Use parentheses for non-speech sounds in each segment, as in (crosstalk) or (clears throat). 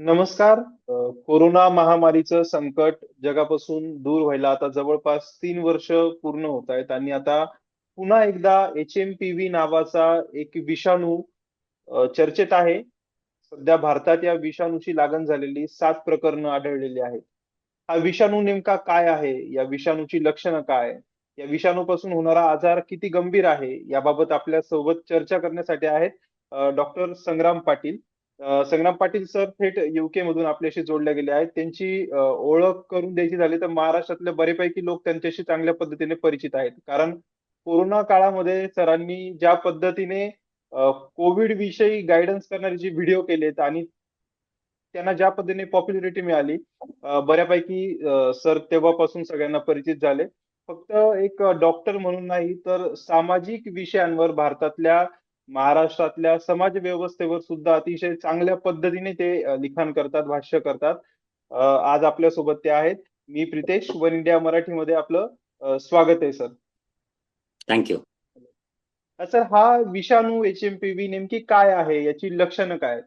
नमस्कार कोरोना महामारीचं संकट जगापासून दूर व्हायला आता जवळपास तीन वर्ष पूर्ण होत आहेत आणि आता पुन्हा एकदा एच एम पी व्ही नावाचा एक विषाणू चर्चेत आहे. सध्या भारतात या विषाणूची लागण झालेली सात प्रकरणं आढळलेली आहेत. हा विषाणू नेमका काय आहे? या विषाणूची लक्षणं काय? या विषाणूपासून होणारा आजार किती गंभीर आहे? याबाबत आपल्यासोबत चर्चा करण्यासाठी आहेत डॉक्टर संग्राम पाटील. संग्राम पाटील सर थेट युके मधून आपल्याशी जोडले गेले आहेत. त्यांची ओळख करून द्यायची झाली तर महाराष्ट्रातले बरेपैकी लोक त्यांच्याशी चांगल्या पद्धतीने परिचित आहेत. कारण कोरोना काळामध्ये सरांनी ज्या पद्धतीने कोविड विषयी गायडन्स करणारे जे व्हिडिओ केलेत आणि त्यांना ज्या पद्धतीने पॉप्युलरिटी मिळाली बऱ्यापैकी सर तेव्हापासून सगळ्यांना परिचित झाले. फक्त एक डॉक्टर म्हणून नाही तर सामाजिक विषयांवर भारतातल्या, महाराष्ट्रातल्या समाज व्यवस्थेवर सुद्धा अतिशय चांगल्या पद्धतीने ते लिखाण करतात, भाष्य करतात. आज आपल्यासोबत ते आहेत. मी प्रितेश, वन इंडिया मराठीमध्ये आपलं स्वागत आहे सर. Thank you. सर हा विषाणू एच-एम-पी-व्ही नेमकी काय आहे? याची लक्षणं काय आहेत?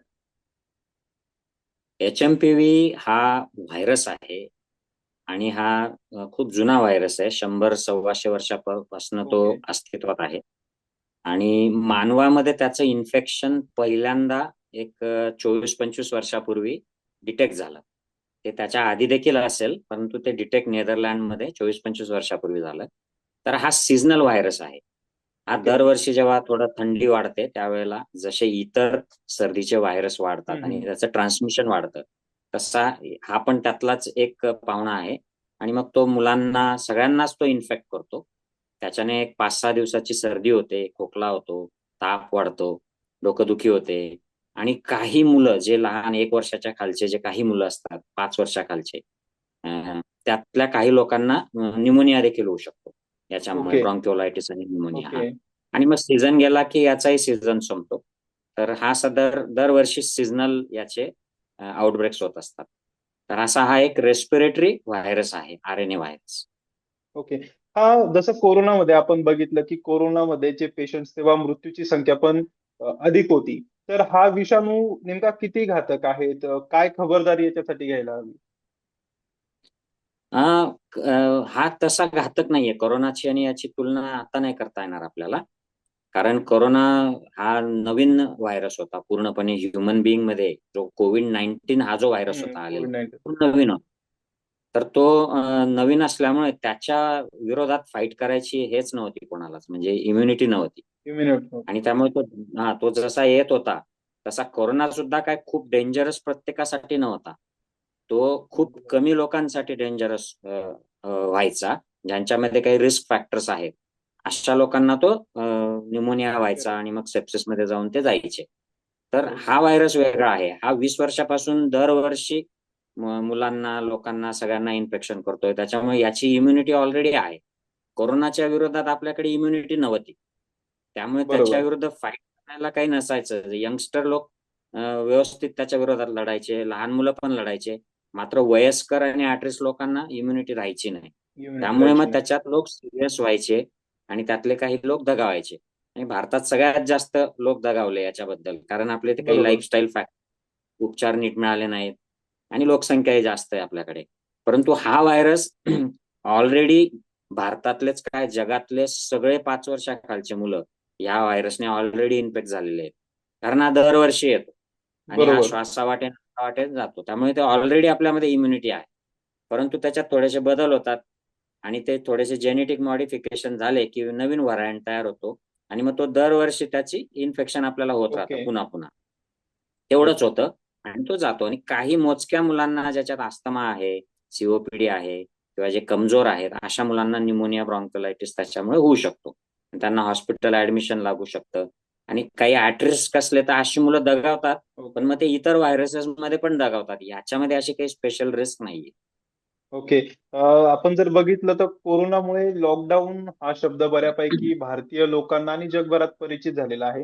एच-एम-पी-व्ही हा व्हायरस आहे आणि हा खूप जुना व्हायरस आहे. 100-125 वर्षापासून तो. अस्तित्वात आहे. आणि मानवामध्ये त्याचं इन्फेक्शन पहिल्यांदा एक अ, 24-25 वर्षापूर्वी डिटेक्ट झालं. ते त्याच्या आधी देखील असेल, परंतु ते डिटेक्ट नेदरलँडमध्ये 24-25 वर्षापूर्वी झालं. तर हा सीझनल व्हायरस आहे. हा. दरवर्षी जेव्हा थोडं थंडी वाढते, त्यावेळेला जसे इतर सर्दीचे व्हायरस वाढतात आणि. त्याचं ट्रान्समिशन वाढतं, तसा हा पण त्यातलाच एक पाहुणा आहे आणि मग तो मुलांना सगळ्यांनाच तो इन्फेक्ट करतो. त्याच्याने एक 5-6 दिवसाची सर्दी होते, खोकला होतो, ताप वाढतो, डोकंदुखी होते आणि काही मुलं जे लहान 1 वर्षाच्या खालचे जे काही मुलं असतात, 5 वर्षाखालचे त्यातल्या काही लोकांना न्यूमोनिया देखील होऊ शकतो. याच्यामुळे ओके. ब्राँकिओलायटिस आणि न्यूमोनिया. आणि मग सीझन गेला की याचाही सीझन संपतो. तर हा असा दर दरवर्षी सीझनल याचे आउटब्रेक्स होत असतात. तर असा हा एक रेस्पिरेटरी व्हायरस आहे, आर-एन-ए व्हायरस. ओके. हा जसं कोरोनामध्ये आपण बघितलं, की कोरोनामध्ये जे पेशंट्स तेव्हा मृत्यूची संख्या पण अधिक होती. तर हा विषाणू नेमका किती घातक आहे? तर काय खबरदारी याच्यासाठी घ्यायला हवी? अ, हा तसा घातक नाहीये. कोरोनाची आणि याची तुलना आता नाही करता येणार आपल्याला. कारण कोरोना हा नवीन व्हायरस होता पूर्णपणे ह्युमन बीइंगमध्ये जो कोव्हिड-19 हा जो व्हायरस हं, होता आलेला, कोविड-19. तो नवीन होता. तर तो नवीन असल्यामुळे त्याच्या विरोधात फाईट करायची हेच नव्हती कोणालाच म्हणजे इम्युनिटी नव्हती. आणि त्यामुळे तो हां, तो जसा येत होता, तसा कोरोना सुद्धा काय खूप डेंजरस प्रत्येकासाठी नव्हता. तो खूप कमी लोकांसाठी डेंजरस व्हायचा, ज्यांच्यामध्ये काही रिस्क फॅक्टर्स आहेत. अशा लोकांना तो न्यूमोनिया व्हायचा. आणि मग सेप्सिसमध्ये जाऊन ते जायचे. तर. हा व्हायरस वेगळा आहे. हा 20 वर्षापासून दरवर्षी मुलांना, लोकांना सगळ्यांना इन्फेक्शन करतोय. त्याच्यामुळे याची इम्युनिटी ऑलरेडी आहे. कोरोनाच्या विरोधात आपल्याकडे इम्युनिटी नव्हती. त्यामुळे त्याच्या. विरुद्ध फाईट करायला काही नसायचं. यंगस्टर लोक व्यवस्थित त्याच्या विरोधात लढायचे. लहान मुलं पण लढायचे. मात्र वयस्कर आणि रिस्क लोकांना इम्युनिटी राहायची नाही. त्यामुळे मग. त्याच्यात लोक सीरियस व्हायचे आणि त्यातले काही लोक दगावायचे. आणि भारतात सगळ्यात जास्त लोक दगावले याच्याबद्दल. कारण आपल्या इथे काही. लाईफस्टाईल फॅक्टर उपचार नीट मिळाले नाहीत आणि लोकसंख्याही जास्त आहे आपल्याकडे. परंतु हा व्हायरस ऑलरेडी (clears throat) भारतातलेच काय जगातले सगळे 5 वर्षाखालची मुलं या व्हायरसने ऑलरेडी इन्फेक्ट झालेले आहेत. कारण हा दरवर्षी येतो आणि हा. श्वासावाटे, नाकावाटे जातो. त्यामुळे ते ऑलरेडी आपल्यामध्ये इम्युनिटी आहे. परंतु त्याच्यात थोडेसे बदल होतात आणि ते थोडेसे जेनेटिक मॉडिफिकेशन झाले की नवीन व्हरायंट तयार होतो आणि मग तो दरवर्षी त्याची इन्फेक्शन आपल्याला होत राहतं ओके. पुन्हा-पुन्हा. तेवढंच होतं आणि तो जातो आणि काही मोजक्या मुलांना ज्याच्यात अस्थमा आहे, सीओपीडी आहे किंवा जे कमजोर आहेत, अशा मुलांना न्यूमोनिया, ब्राँकिओलायटिस त्याच्यामुळे होऊ शकतो. त्यांना हॉस्पिटल ॲडमिशन लागू शकतं आणि काही ॲट रिस्क असले तर अशी मुलं दगावतात. पण मग ते इतर व्हायरसेसमध्ये पण दगावतात. याच्यामध्ये अशी काही स्पेशल रिस्क नाहीये. ओके. आपण जर बघितलं तर कोरोनामुळे लॉकडाऊन हा शब्द बऱ्यापैकी (clears throat) भारतीय लोकांना आणि जगभरात परिचित झालेला आहे.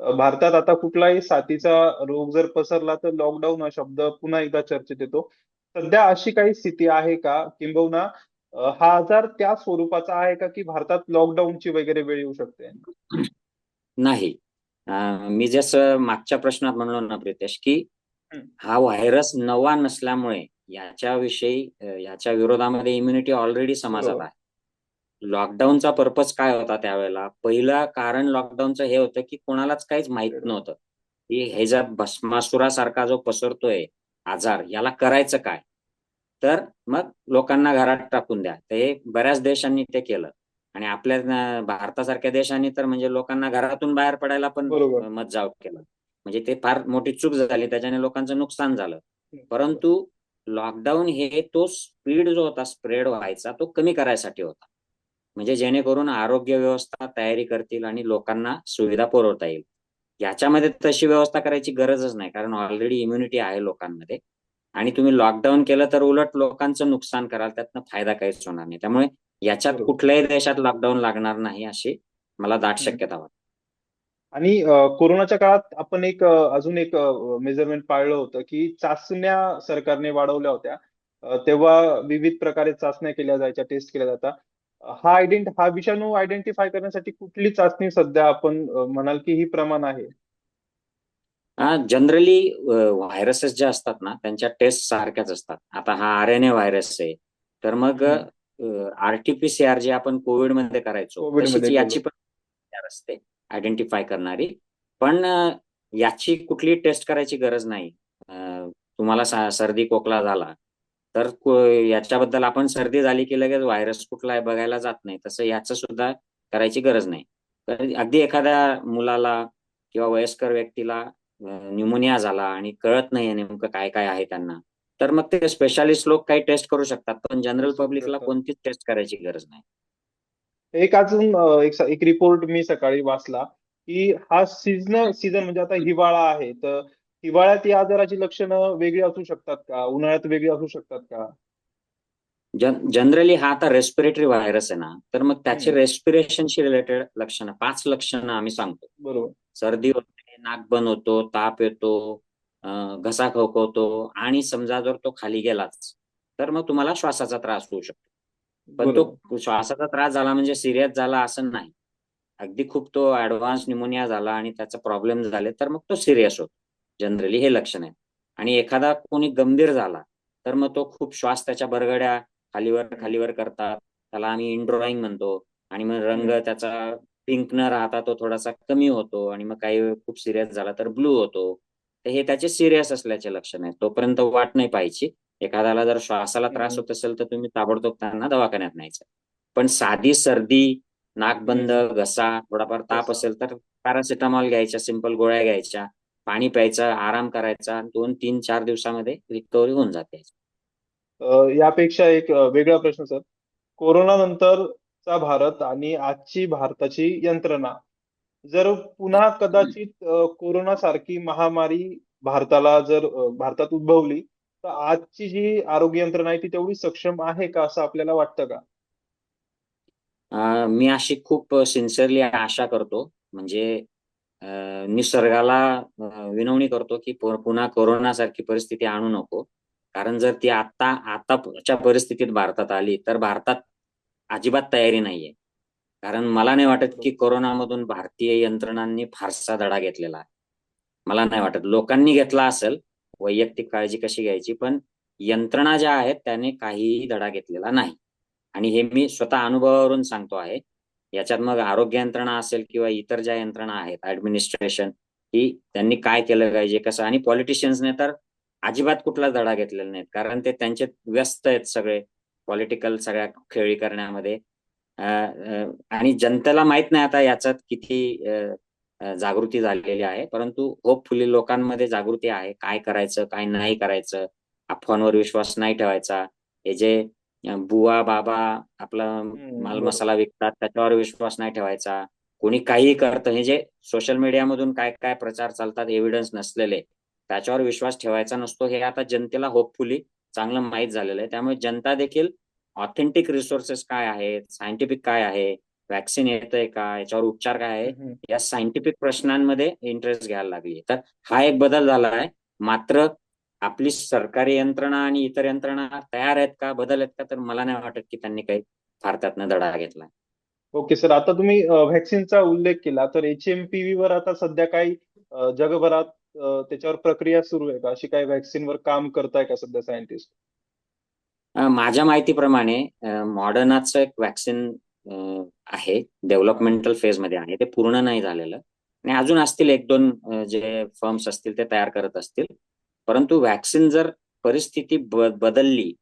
भारतात आता कुठलाही साथीचा रोग जर पसरला तर लॉकडाऊन हा शब्द पुन्हा एकदा चर्चेत येतो. सध्या अशी काही स्थिती आहे का? किंबहुना हा आजार त्या स्वरूपाचा आहे का, की भारतात लॉकडाऊनची वगैरे वेळ येऊ शकते? नाही. मी जसं मागच्या प्रश्नात म्हणलो ना प्रितेश, की. हा व्हायरस नवा नसल्यामुळे याच्याविषयी याच्या विरोधामध्ये इम्युनिटी ऑलरेडी समाजात बरोबर. आहे लॉकडाऊनचा पर्पज काय होता त्यावेळेला? पहिलं कारण लॉकडाऊनचं हे होतं की कोणालाच काहीच माहीत. नव्हतं. की हे जर भस्मासुरासारखा जो पसरतोय आजार याला करायचं काय? तर मग लोकांना घरात टाकून द्या. हे बऱ्याच देशांनी ते केलं. आणि आपल्या भारतासारख्या देशांनी तर म्हणजे लोकांना घरातून बाहेर पडायला पण. मज्जाव केलं. म्हणजे ते फार मोठी चूक झाली. त्याच्याने लोकांचं नुकसान झालं. परंतु लॉकडाऊन हे तो स्पीड जो होता स्प्रेड व्हायचा तो कमी करायसाठी होता. म्हणजे जेणेकरून आरोग्य व्यवस्था तयारी करतील आणि लोकांना सुविधा पुरवता येईल. याच्यामध्ये तशी व्यवस्था करायची गरजच नाही कारण ऑलरेडी इम्युनिटी आहे लोकांमध्ये. आणि तुम्ही लॉकडाऊन केलं तर उलट लोकांचं नुकसान कराल त्यातनं फायदा काहीच होणार नाही. त्यामुळे याच्यात. कुठल्याही देशात लॉकडाऊन लागणार नाही अशी मला दाट. शक्यता वाटते. आणि कोरोनाच्या काळात आपण एक अजून एक मेजरमेंट पाळलं होतं की चाचण्या सरकारने वाढवल्या होत्या. तेव्हा विविध प्रकारे चाचण्या केल्या जायच्या टेस्ट केल्या जातात. हा आयडेंट हा विषाणू आयडेंटिफाय करण्यासाठी कुठली चाचणी सध्या आपण म्हणाल की ही प्रमाण आहे? जनरली व्हायरसेस जे असतात ना त्यांच्या टेस्ट सारख्याच असतात. आता हा आर एन ए व्हायरस आहे. तर मग. आरटीपीसीआर जे आपण कोविडमध्ये करायचो याची. पण असते आयडेंटिफाय करणारी. पण याची कुठली टेस्ट करायची गरज नाही. तुम्हाला सर्दी खोकला झाला तर याच्याबद्दल आपण सर्दी झाली की लगेच व्हायरस कुठला आहे बघायला जात नाही. तसं याचं सुद्धा करायची गरज नाही. तर अगदी एखाद्या मुलाला किंवा वयस्कर व्यक्तीला न्यूमोनिया झाला आणि कळत नाही नेमकं काय काय आहे त्यांना तर मग ते स्पेशालिस्ट लोक काही टेस्ट करू शकतात. पण जनरल पब्लिकला कोणतीच टेस्ट करायची गरज नाही. एक अजून एक एक रिपोर्ट मी सकाळी वाचला की हा सीझन सीझन म्हणजे आता हिवाळा आहे. तर हिवाळ्यात या आजाराची लक्षणं वेगळी असू शकतात का? उन्हाळ्यात वेगळी असू शकतात का? जनरली हा आता रेस्पिरेटरी व्हायरस आहे ना तर मग त्याची. रेस्पिरेशनशी रिलेटेड लक्षणं पाच लक्षणं आम्ही सांगतो. बरोबर. सर्दी होते नाक बंद होतो ताप येतो घसा खवखवतो आणि समजा जर तो खाली गेलाच तर मग तुम्हाला श्वासाचा त्रास होऊ शकतो. पण तो श्वासाचा त्रास झाला म्हणजे सिरियस झाला असं नाही. अगदी खूप तो ऍडव्हान्स न्युमोनिया झाला आणि त्याचा प्रॉब्लेम झाले तर मग तो सिरियस होतो. जनरली हे लक्षण आहे आणि एखादा कोणी गंभीर झाला तर मग तो खूप श्वास त्याच्या बरगड्या खालीवर खालीवर करतात त्याला आम्ही इनड्रॉईंग म्हणतो आणि मग रंग. त्याचा पिंक न राहता तो थोडासा कमी होतो आणि मग काही खूप सिरियस झाला तर ब्लू होतो तर हे त्याचे सिरियस असल्याचे लक्षण आहे तोपर्यंत वाट नाही पाहिजे एखाद्याला जर श्वासाला त्रास. होत असेल तर तुम्ही ताबडतोब त्यांना दवाखान्यात न्यायचं पण साधी सर्दी नाक बंद हम्म. घसा थोडाफार ताप. असेल तर पॅरासिटामॉल घ्यायच्या सिंपल गोळ्या घ्यायच्या पाणी प्यायचं आराम करायचा दोन तीन चार दिवसामध्ये रिकव्हरी होऊन जाते. यापेक्षा एक वेगळा प्रश्न सर कोरोना नंतरचा भारत आणि आजची भारताची यंत्रणा. जर पुन्हा कदाचित कोरोना सारखी महामारी भारताला जर भारतात उद्भवली तर आजची जी आरोग्य यंत्रणा आहे ती तेवढी सक्षम आहे का असं आपल्याला वाटतं का? अं, मी अशी खूप सिन्सिअरली आशा करतो. म्हणजे निसर्गाला विनवणी करतो की पुन्हा कोरोनासारखी परिस्थिती आणू नको. कारण जर ती आता आताच्या परिस्थितीत भारतात आली तर भारतात अजिबात तयारी नाहीये. कारण मला नाही वाटत की कोरोनामधून भारतीय यंत्रणांनी फारसा धडा घेतलेला आहे. मला नाही वाटत. लोकांनी घेतला असेल वैयक्तिक काळजी कशी घ्यायची पण यंत्रणा ज्या आहेत त्याने काहीही धडा घेतलेला नाही. आणि हे मी स्वतः अनुभवावरून सांगतो आहे याच्यात मग आरोग्य यंत्रणा असेल किंवा इतर ज्या यंत्रणा आहेत ऍडमिनिस्ट्रेशन ही त्यांनी काय केलं पाहिजे कसं? आणि पॉलिटिशियन्सने तर अजिबात कुठलाच धडा घेतलेला नाहीत कारण ते त्यांचे व्यस्त आहेत सगळे पॉलिटिकल सगळ्या खेळी करण्यामध्ये. आणि जनतेला माहीत नाही आता याच्यात किती जागृती झालेली आहे परंतु होपफुली लोकांमध्ये जागृती आहे काय करायचं काय नाही करायचं अफवांवर विश्वास नाही ठेवायचा. हे जे बुवा बाबा आपला हम्म, माल बरोबर. मसाला विकतात त्याच्यावर विश्वास नाही ठेवायचा कोणी काही करतं हे जे सोशल मीडियामधून काय काय प्रचार चालतात एव्हिडन्स नसलेले त्याच्यावर विश्वास ठेवायचा नसतो हे आता जनतेला होपफुली चांगलं माहीत झालेलं आहे त्यामुळे जनता देखील ऑथेंटिक रिसोर्सेस काय आहेत सायंटिफिक काय आहे वॅक्सिन येतंय का याच्यावर उपचार काय आहे. या सायंटिफिक प्रश्नांमध्ये इंटरेस्ट घ्यायला लागली तर हा एक बदल झाला आहे मात्र आपली सरकारी यंत्रणा आणि इतर यंत्रणा तयार आहेत का बदल आहेत का? तर मला नाही वाटत की त्यांनी काही फार त्यातनं धडा घेतला. ओके सर आता तुम्ही व्हॅक्सिनचा उल्लेख केला. तर एच एम पी व्ही वर आता सध्या काही जगभरात त्याच्यावर प्रक्रिया सुरू आहे का? अशी काही व्हॅक्सिनवर काम करताय का सध्या सायंटिस्ट माझ्या माहितीप्रमाणे मॉडर्नाचं एक व्हॅक्सिन आहे डेव्हलपमेंटल फेजमध्ये आहे. ते पूर्ण नाही झालेलं. आणि अजून असतील एक दोन जे फर्म्स असतील ते तयार करत असतील. परंतु व्हॅक्सिन जर परिस्थिती बदलली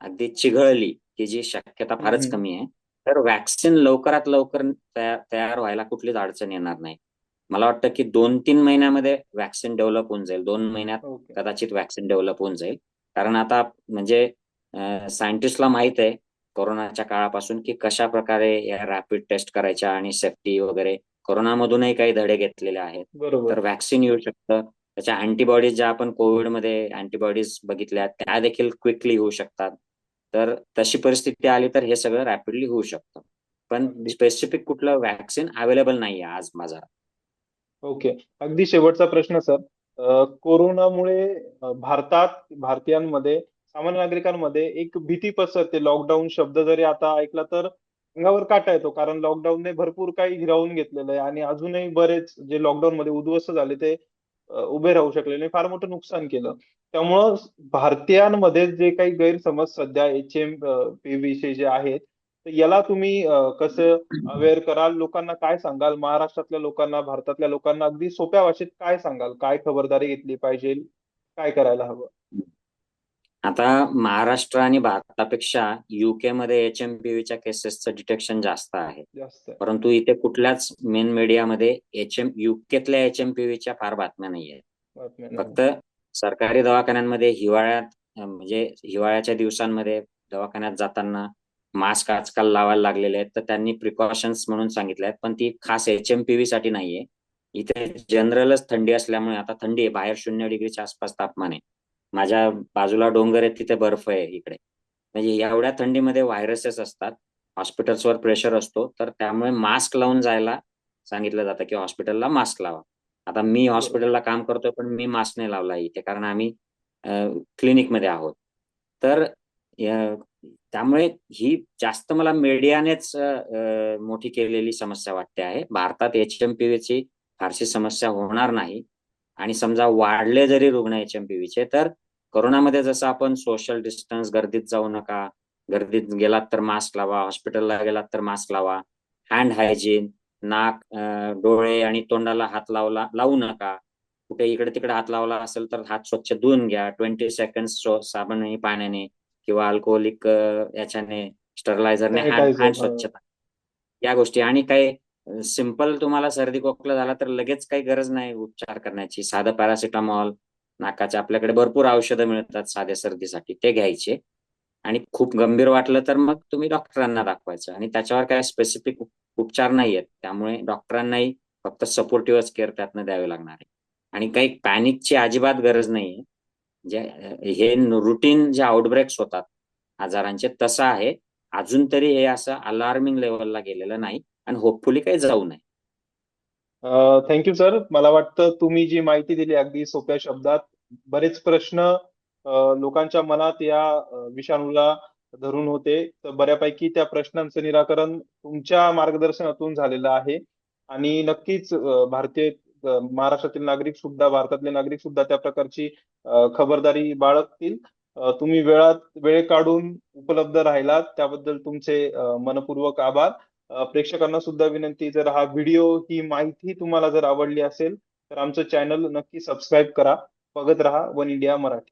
अगदी चिघळली की जी शक्यता फारच. कमी आहे तर व्हॅक्सिन लवकरात लवकर तयार व्हायला कुठलीच अडचण येणार नाही. मला वाटतं की दोन तीन महिन्यामध्ये व्हॅक्सिन डेव्हलप होऊन जाईल. दोन महिन्यात कदाचित व्हॅक्सिन डेव्हलप होऊन जाईल. कारण आता म्हणजे सायंटिस्टला माहीत आहे कोरोनाच्या काळापासून की कशा प्रकारे या रॅपिड टेस्ट करायच्या आणि सेफ्टी वगैरे. कोरोनामधूनही काही धडे घेतलेले आहेत. तर व्हॅक्सिन येऊ शकतं. त्याच्या अँटीबॉडीज ज्या आपण कोविडमध्ये अँटीबॉडीज बघितल्या त्या देखील क्विकली होऊ शकतात. तर तशी परिस्थिती आली तर हे सगळं रॅपिडली होऊ शकतं. पण स्पेसिफिक कुठलं व्हॅक्सिन अवेलेबल नाहीये आज बाजारात ओके अगदी शेवटचा प्रश्न सर कोरोनामुळे भारतात भारतीयांमध्ये सामान्य नागरिकांमध्ये एक भीती पसरते. लॉकडाऊन शब्द जरी आता ऐकला तर अंगावर काटा येतो. कारण लॉकडाऊनने भरपूर काही हिरावून घेतलेलं आहे. आणि अजूनही बरेच जे लॉकडाऊन मध्ये उद्ध्वस्त झाले ते उभे राहू शकले नाही. फार मोठं नुकसान केलं. त्यामुळं भारतीयांमध्ये जे काही गैरसमज सध्या एच एम पी विषयी जे आहेत याला तुम्ही कसं अवेअर कराल? लोकांना काय सांगाल? महाराष्ट्रातल्या लोकांना भारतातल्या लोकांना अगदी सोप्या भाषेत काय सांगाल? काय खबरदारी घेतली पाहिजे? काय करायला हवं? आता महाराष्ट्र आणि भारतापेक्षा युके मध्ये एच एम पीव्हीच्या केसेसचं डिटेक्शन जास्त आहे. परंतु इथे कुठल्याच मेन मीडियामध्ये एच एम युकेतल्या एच एम पीव्हीच्या फार बातम्या नाही आहेत. फक्त सरकारी दवाखान्यांमध्ये हिवाळ्यात म्हणजे हिवाळ्याच्या दिवसांमध्ये दवाखान्यात जाताना मास्क आजकाल लावायला लागलेले आहेत. तर त्यांनी प्रिकॉशन्स म्हणून सांगितले आहेत. पण ती खास एच एम पीव्ही साठी नाहीये. इथे जनरलच थंडी असल्यामुळे आता थंडी आहे. बाहेर शून्य डिग्रीच्या आसपास तापमान आहे. माझ्या बाजूला डोंगर आहे तिथे बर्फ आहे इकडे. म्हणजे एवढ्या थंडीमध्ये व्हायरसेस असतात हॉस्पिटल्सवर प्रेशर असतो तर त्यामुळे मास्क लावून जायला सांगितलं जातं की हॉस्पिटलला मास्क लावा. आता मी हॉस्पिटलला काम करतोय पण मी मास्क नाही लावला इथे कारण आम्ही क्लिनिकमध्ये आहोत. तर त्यामुळे ही जास्त मला मीडियानेच मोठी केलेली समस्या वाटते आहे. भारतात एच एम ची फारशी समस्या होणार नाही. आणि समजा वाढले जरी रुग्ण एच एम चे तर कोरोनामध्ये जसं आपण सोशल डिस्टन्स गर्दीत जाऊ नका गर्दीत गेलात तर मास्क लावा हॉस्पिटलला गेलात तर मास्क लावा हँड हायजीन नाक डोळे आणि तोंडाला हात लावला लावू नका. कुठे इकडे तिकडे हात लावला असेल तर हात स्वच्छ धुवून घ्या. ट्वेंटी सेकंड साबण आणि पाण्याने किंवा अल्कोहोलिक याच्याने स्टरलायझरने हँड. स्वच्छता. या गोष्टी आणि काही सिंपल तुम्हाला सर्दी खोकला झाला तर लगेच काही गरज नाही उपचार करण्याची. साधं पॅरासिटामॉल नाकाचे आपल्याकडे भरपूर औषधं मिळतात साध्या सर्दीसाठी ते घ्यायचे. आणि खूप गंभीर वाटलं तर मग तुम्ही डॉक्टरांना दाखवायचं. आणि त्याच्यावर काय स्पेसिफिक उपचार नाही आहेत त्यामुळे डॉक्टरांनाही फक्त सपोर्टिव्हच केअर त्यातनं द्यावे लागणार आहे. आणि काही पॅनिकची अजिबात गरज नाहीये. जे हे रुटीन जे आउटब्रेक्स होतात आजारांचे तसं आहे. अजून तरी हे असं अलार्मिंग लेवलला गेलेलं नाही. आणि होपफुली काही जाऊ नये. थँक्यू सर मला वाटतं तुम्ही जी माहिती दिली अगदी सोप्या शब्दात बरेच प्रश्न लोकांच्या मनात या विषाणूला धरून होते. तर बऱ्यापैकी त्या प्रश्नांचं निराकरण तुमच्या मार्गदर्शनातून झालेलं आहे. आणि नक्कीच भारतीय महाराष्ट्रातील नागरिक सुद्धा भारतातले नागरिक सुद्धा त्या प्रकारची खबरदारी बाळगतील. तुम्ही वेळात वेळ काढून उपलब्ध राहिलात. त्याबद्दल तुमचे मनपूर्वक आभार. प्रेक्षकांना सुद्धा विनंती जर हा व्हिडिओ ही माहिती तुम्हाला जर आवडली असेल तर आमचं चॅनल नक्की सबस्क्राईब करा. बघत राहा वन इंडिया मराठी.